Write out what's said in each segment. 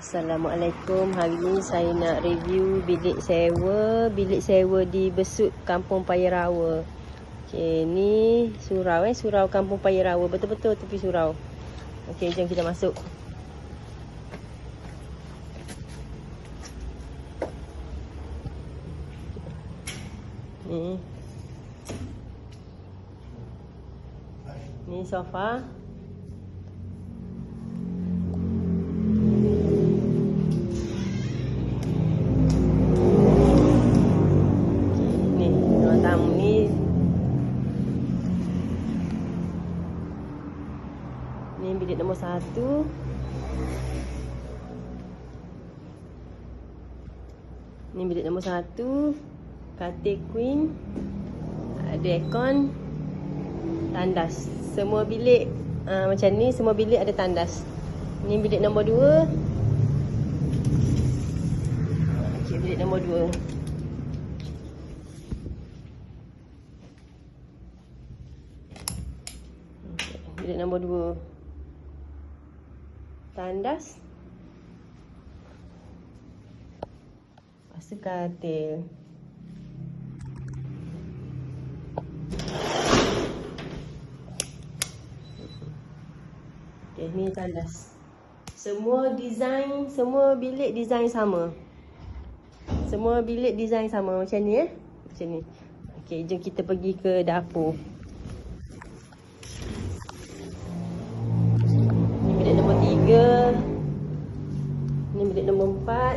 Assalamualaikum. Hari ni saya nak review bilik sewa, bilik sewa di Besut, Kampung Payarawa. Okey, ni surau eh, surau Kampung Payarawa. Betul-betul tepi surau. Okey, jom kita masuk. Ni. Ni sofa. Bilik nombor satu. Ni bilik nombor satu. Katil queen. Ada aircon. Tandas. Semua bilik uh, macam ni, semua bilik ada tandas. Ni bilik nombor dua. Okey, bilik nombor dua. Bilik nombor dua. Tandas. Lepas tu katil. Okey, ni tandas. Semua design, semua bilik design sama. Semua bilik design sama macam ni eh. Macam ni. Okey, jom kita pergi ke dapur. Ni bilik nombor empat.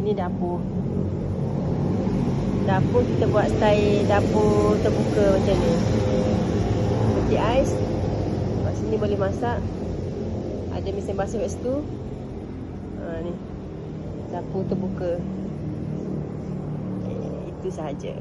Ni. Dapur. Dapur kita buat style dapur terbuka macam ni. Peti ais. Kat sini boleh masak. Ada mesin basuh kat situ. Ha ni. Dapur terbuka. Okay, itu sahaja.